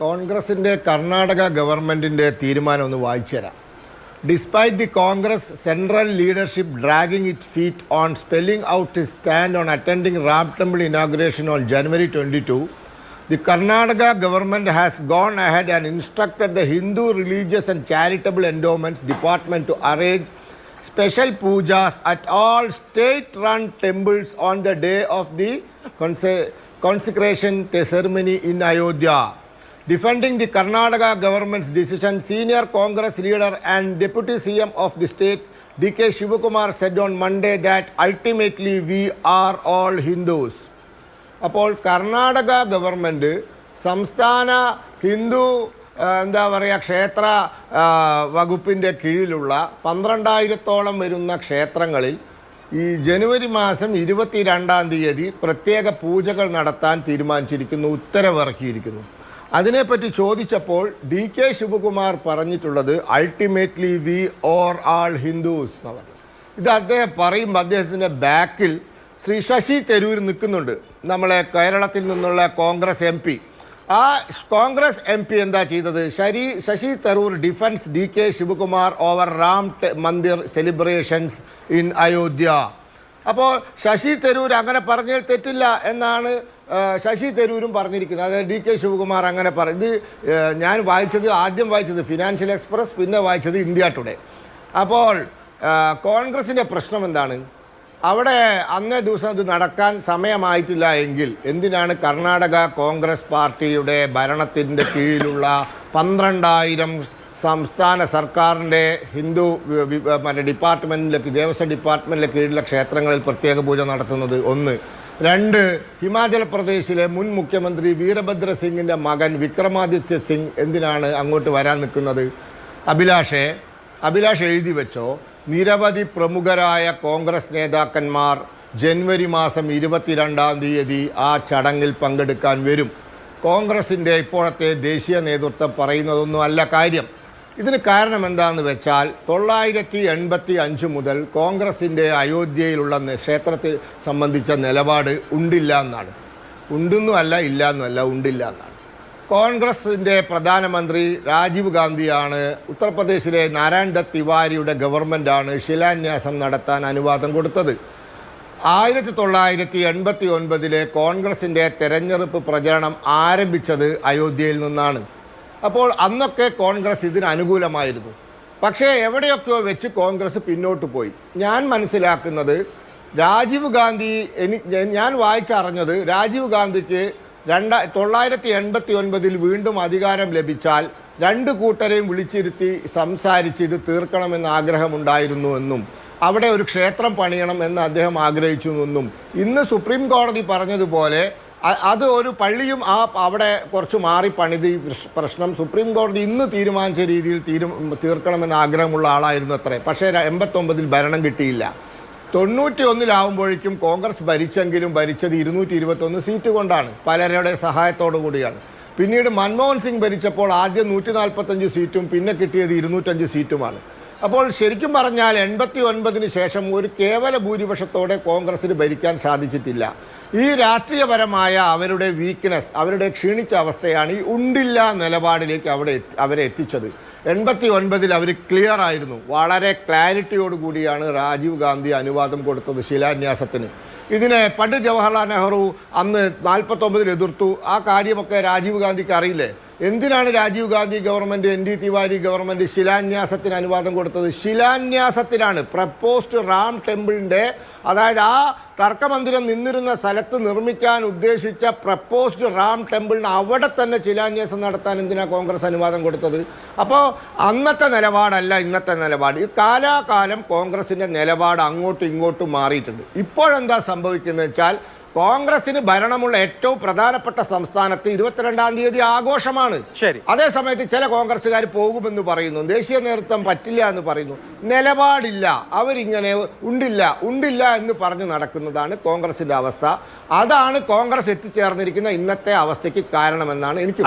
കോൺഗ്രസിന്റെ കർണാടക ഗവൺമെന്റിന്റെ തീരുമാനം ഒന്ന് വായിച്ചു തരാം despite the Congress central leadership dragging it feet on spelling out stand on attending Ram temple inauguration on January twenty two the Karnataka government has gone ahead and instructed the Hindu religious and charitable endowments department to arrange special pujas at all state run temples on the day of the consecration consecration ceremony in Ayodhya. Defending the Karnataka government's decision, senior Congress leader and deputy CM of the state, D.K. Shivakumar, said on Monday that ultimately we are all Hindus. അപ്പോൾ Karnataka government സംസ്ഥാന ഹിന്ദു എന്താ പറയുക ക്ഷേത്ര വകുപ്പിന്റെ കീഴിലുള്ള പന്ത്രണ്ടായിരത്തോളം വരുന്ന ക്ഷേത്രങ്ങളിൽ ഈ ജനുവരി മാസം ഇരുപത്തിരണ്ടാം തീയതി പ്രത്യേക പൂജകൾ നടത്താൻ തീരുമാനിച്ചിരിക്കുന്നു ഉത്തരവിറക്കിയിരിക്കുന്നു അതിനെപ്പറ്റി ചോദിച്ചപ്പോൾ ഡി കെ ശിവകുമാർ പറഞ്ഞിട്ടുള്ളത് ultimately we are all Hindus എന്ന് പറഞ്ഞു. ഇത് അദ്ദേഹം പറയുമ്പോൾ അദ്ദേഹത്തിന്റെ ബാക്കിൽ ശ്രീ ശശി തരൂർ നിൽക്കുന്നുണ്ട് നമ്മളെ കേരളത്തിൽ നിന്നുള്ള കോൺഗ്രസ് എം പി ആ കോൺഗ്രസ് എം പി എന്താ ചെയ്തത്? ശരി Shashi Tharoor defence D K Shivakumar over Ram Mandir celebrations in Ayodhya അപ്പോൾ ശശി തരൂർ അങ്ങനെ പറഞ്ഞാൽ തെറ്റില്ല എന്നാണ് ശശി തരൂരും പറഞ്ഞിരിക്കുന്നത് അതായത് ഡി കെ ശിവകുമാർ അങ്ങനെ പറ ഇത് ഞാൻ വായിച്ചത് ആദ്യം വായിച്ചത് ഫിനാൻഷ്യൽ എക്സ്പ്രസ് പിന്നെ വായിച്ചത് ഇന്ത്യ ടുഡേ. അപ്പോൾ കോൺഗ്രസിന്റെ പ്രശ്നം എന്താണ്? അവിടെ അന്നേ ദിവസം ഇത് നടക്കാൻ സമയമായിട്ടില്ല എങ്കിൽ എന്തിനാണ് കർണാടക കോൺഗ്രസ് പാർട്ടിയുടെ ഭരണത്തിന്റെ കീഴിലുള്ള പന്ത്രണ്ടായിരം സംസ്ഥാന സർക്കാരിന്റെ ഹിന്ദു മറ്റേ ഡിപ്പാർട്ട്മെന്റിലേക്ക് ദേവസ്വം ഡിപ്പാർട്ട്മെന്റിലെ കീഴിലുള്ള ക്ഷേത്രങ്ങളിൽ പ്രത്യേക പൂജ നടത്തുന്നത് ഒന്ന്. രണ്ട് ഹിമാചൽ പ്രദേശിലെ മുൻ മുഖ്യമന്ത്രി വീരഭദ്ര സിംഗിന്റെ മകൻ വിക്രമാദിത്യ സിംഗ് എന്തിനാണ് അങ്ങോട്ട് വരാൻ നിൽക്കുന്നത്? അഭിലാഷെ അഭിലാഷ് എഴുതി വെച്ചോ? നിരവധി പ്രമുഖരായ കോൺഗ്രസ് നേതാക്കന്മാർ ജനുവരി മാസം ഇരുപത്തിരണ്ടാം തീയതി ആ ചടങ്ങിൽ പങ്കെടുക്കാൻ വരും. കോൺഗ്രസിന്റെ ഇപ്പോഴത്തെ ദേശീയ നേതൃത്വം പറയുന്നതൊന്നും അല്ല കാര്യം. ഇതിന് കാരണം എന്താണെന്ന് വെച്ചാൽ തൊള്ളായിരത്തി എൺപത്തി അഞ്ച് മുതൽ കോൺഗ്രസിന്റെ അയോധ്യയിലുള്ള ക്ഷേത്രത്തെ സംബന്ധിച്ച നിലപാട് ഉണ്ടില്ല എന്നാണ്. ഉണ്ടെന്നുമല്ല ഇല്ല എന്നല്ല ഉണ്ടില്ല എന്നാണ്. കോൺഗ്രസിന്റെ പ്രധാനമന്ത്രി രാജീവ് ഗാന്ധിയാണ് ഉത്തർപ്രദേശിലെ നാരായൺ ദത്ത് തിവാരിയുടെ ഗവൺമെന്റാണ് ശിലാന്യാസം നടത്താൻ അനുവാദം കൊടുത്തത്. ആയിരത്തി തൊള്ളായിരത്തി എൺപത്തി ഒൻപതിലെ കോൺഗ്രസിന്റെ തെരഞ്ഞെടുപ്പ് പ്രചരണം ആരംഭിച്ചത് അയോധ്യയിൽ നിന്നാണ്. അപ്പോൾ അന്നൊക്കെ കോൺഗ്രസ് ഇതിന് അനുകൂലമായിരുന്നു. പക്ഷേ എവിടെയൊക്കെയോ വെച്ച് കോൺഗ്രസ് പിന്നോട്ട് പോയി. ഞാൻ മനസ്സിലാക്കുന്നത് രാജീവ് ഗാന്ധി എനിക്ക് ഞാൻ വായിച്ചറിഞ്ഞത് രാജീവ് ഗാന്ധിക്ക് രണ്ട തൊള്ളായിരത്തി എൺപത്തി ഒൻപതിൽ വീണ്ടും അധികാരം ലഭിച്ചാൽ രണ്ട് കൂട്ടരെയും വിളിച്ചിരുത്തി സംസാരിച്ച് ഇത് തീർക്കണമെന്ന് ആഗ്രഹമുണ്ടായിരുന്നു എന്നും അവിടെ ഒരു ക്ഷേത്രം പണിയണം എന്ന് അദ്ദേഹം ആഗ്രഹിച്ചു എന്നും ഇന്ന് സുപ്രീം കോടതി പറഞ്ഞതുപോലെ അത് ഒരു പള്ളിയും ആ അവിടെ കുറച്ച് മാറി പണിത് ഈ പ്രശ്നം സുപ്രീം കോടതി ഇന്ന് തീരുമാനിച്ച രീതിയിൽ തീരു തീർക്കണമെന്ന് ആഗ്രഹമുള്ള ആളായിരുന്നു അത്രേ. പക്ഷേ എൺപത്തൊമ്പതിൽ ഭരണം കിട്ടിയില്ല. തൊണ്ണൂറ്റി ഒന്നിലാവുമ്പോഴേക്കും കോൺഗ്രസ് ഭരിച്ചെങ്കിലും ഭരിച്ചത് ഇരുന്നൂറ്റി ഇരുപത്തൊന്ന് സീറ്റ് കൊണ്ടാണ് പലരുടെ സഹായത്തോടു കൂടിയാണ്. പിന്നീട് മൻമോഹൻ സിംഗ് ഭരിച്ചപ്പോൾ ആദ്യം നൂറ്റി നാൽപ്പത്തഞ്ച് സീറ്റും പിന്നെ കിട്ടിയത് ഇരുന്നൂറ്റഞ്ച് സീറ്റുമാണ്. അപ്പോൾ ശരിക്കും പറഞ്ഞാൽ എൺപത്തി ഒൻപതിന് ശേഷം ഒരു കേവല ഭൂരിപക്ഷത്തോടെ കോൺഗ്രസ്സിന് ഭരിക്കാൻ സാധിച്ചിട്ടില്ല. ഈ രാഷ്ട്രീയപരമായ അവരുടെ വീക്ക്നെസ് അവരുടെ ക്ഷീണിച്ച അവസ്ഥയാണ് ഈ ഉണ്ടില്ല നിലപാടിലേക്ക് അവിടെ അവരെ എത്തിച്ചത്. എൺപത്തി ഒൻപതിൽ അവർ ക്ലിയർ ആയിരുന്നു. വളരെ ക്ലാരിറ്റിയോട് കൂടിയാണ് രാജീവ് ഗാന്ധി അനുവാദം കൊടുത്തത് ശിലാന്യാസത്തിന്. ഇതിനെ പണ്ട് ജവഹർലാൽ നെഹ്റു അന്ന് നാൽപ്പത്തൊമ്പതിൽ എതിർത്തു. ആ കാര്യമൊക്കെ രാജീവ് ഗാന്ധിക്ക് അറിയില്ലേ? എന്തിനാണ് Rajiv Gandhi government N D Tiwari government ശിലാന്യാസത്തിന് അനുവാദം കൊടുത്തത്? ശിലാന്യാസത്തിനാണ് പ്രപ്പോസ്റ്റ് റാം ടെമ്പിളിന്റെ അതായത് ആ തർക്കമന്ദിരം നിന്നിരുന്ന സ്ഥലത്ത് നിർമ്മിക്കാൻ ഉദ്ദേശിച്ച പ്രപ്പോസ്ഡ് റാം ടെമ്പിളിന് അവിടെ തന്നെ ശിലാന്യാസം നടത്താൻ എന്തിനാണ് കോൺഗ്രസ് അനുവാദം കൊടുത്തത്? അപ്പോൾ അന്നത്തെ നിലപാടല്ല ഇന്നത്തെ നിലപാട്. ഈ കാലാകാലം കോൺഗ്രസിന്റെ നിലപാട് അങ്ങോട്ടും ഇങ്ങോട്ടും മാറിയിട്ടുണ്ട്. ഇപ്പോഴെന്താ സംഭവിക്കുന്നത് വെച്ചാൽ കോൺഗ്രസിന് ഭരണമുള്ള ഏറ്റവും പ്രധാനപ്പെട്ട സംസ്ഥാനത്ത് ഇരുപത്തിരണ്ടാം തീയതി ആഘോഷമാണ്. ശരി. അതേസമയത്ത് ചില കോൺഗ്രസ്സുകാർ പോകുമെന്ന് പറയുന്നു. ദേശീയ നേതൃത്വം പറ്റില്ല എന്ന് പറയുന്നു. നിലപാടില്ല. അവരിങ്ങനെ ഉണ്ടില്ല. ഉണ്ടില്ല എന്ന് പറഞ്ഞു നടക്കുന്നതാണ് കോൺഗ്രസിന്റെ അവസ്ഥ. അതാണ് കോൺഗ്രസ് എത്തിച്ചേർന്നിരിക്കുന്ന ഇന്നത്തെ അവസ്ഥയ്ക്ക് കാരണമെന്നാണ് എനിക്ക്